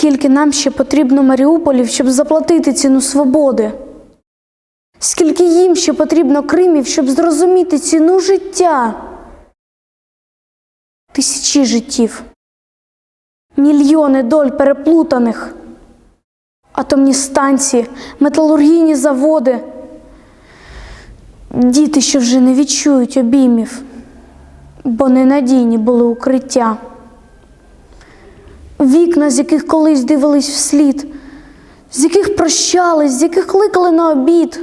Скільки нам ще потрібно Маріуполів, щоб заплатити ціну свободи? Скільки їм ще потрібно Кримів, щоб зрозуміти ціну життя? Тисячі життів, мільйони доль переплутаних, атомні станції, металургійні заводи, діти, що вже не відчують обіймів, бо ненадійні були укриття вікна, з яких колись дивились вслід, з яких прощались, з яких кликали на обід,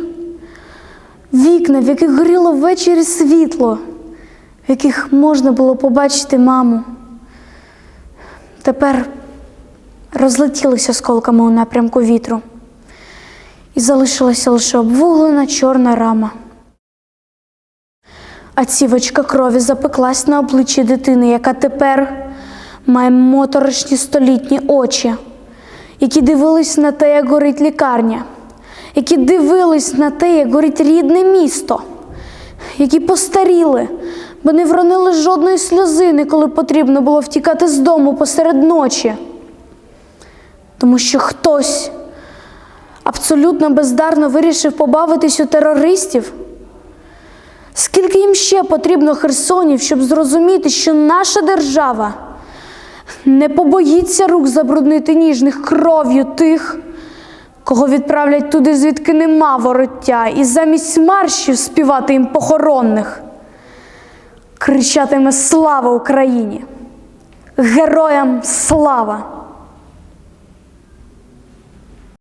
вікна, в яких горіло ввечері світло, в яких можна було побачити маму. Тепер розлетілися осколками у напрямку вітру, і залишилася лише обвуглена чорна рама. А цівочка крові запеклась на обличчі дитини, яка тепер має моторошні столітні очі, які дивились на те, як горить лікарня, які дивились на те, як горить рідне місто, які постаріли, бо не вронили жодної сльозини, коли потрібно було втікати з дому посеред ночі. Тому що хтось абсолютно бездарно вирішив побавитись у терористів. Скільки їм ще потрібно Херсонів, щоб зрозуміти, що наша держава не побоїться рук забруднити ніжних кров'ю тих, кого відправлять туди, звідки нема вороття, і замість маршів співати їм похоронних, кричатиме Слава Україні! Героям слава!